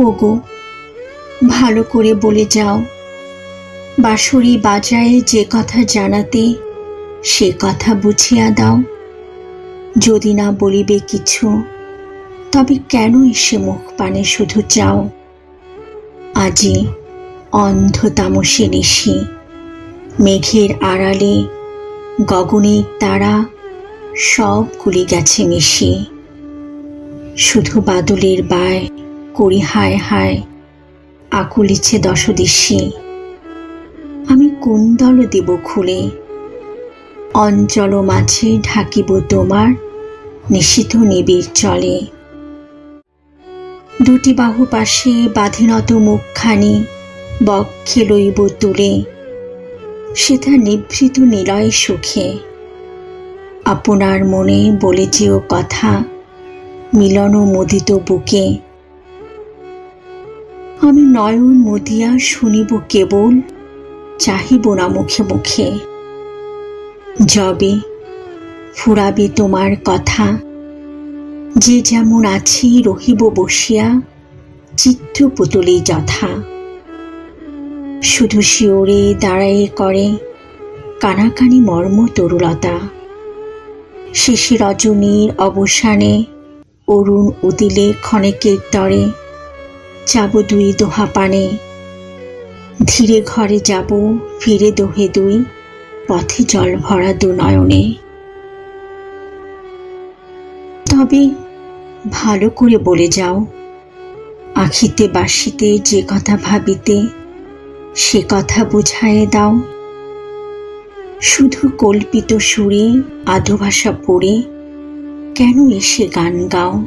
ওগো, ভালো করে বলে যাও। বাঁশরি বাজায়ে যে কথা জানাতে, সে কথা বুঝিয়া দাও। যদি না বলিবে কিছু, তবে কেন এসে মুখ পানে শুধু চাও? আজি অন্ধ তামসে নিশি, মেঘের আড়ালে গগনের তারা সব গুলি গেছে মিশি। শুধু বাদলের বায় করি, হায় হায়। আকুলিছে দশদিশি। আমি কোন দল দেব খুলে? অঞ্চল মাঝে ঢাকিব তোমার, নিশিত নিবিড় চলে। দুটি বাহু পাশে বাঁধিনত মুখখানি, বক্ষে লইব তুলে। সেটা নিভৃত নিলয় সুখে। আপনার মনে বলে যেও কথা, মিলন মুদিত বুকে। আমি নয়ন মুদিয়া শুনিব কেবল, চাহিব না মুখে মুখে। যবে ফুরাবে তোমার কথা, যে যেমন আছি রহিব বসিয়া চিত্রপুতলি যথা। শুধু শিওরে দাঁড়ায়ে করে কানাকানি মর্ম তরুলতা। শেষে রজনীর অবসানে অরুণ উদিলে ক্ষণেকের তরে যাব দুই দোহা পানে। ধীরে ঘরে যাব, ফিরে দোহে দুই, পথে জল ভরা দু নয়নে। তবে ভালো করে বলে যাও, আখিতে বাসিতে যে কথা ভাবিতে, সে কথা বুঝায়ে দাও। শুধু কল্পিত সুরে, আধো ভাষা পড়ে, কেন এসে গান গাও?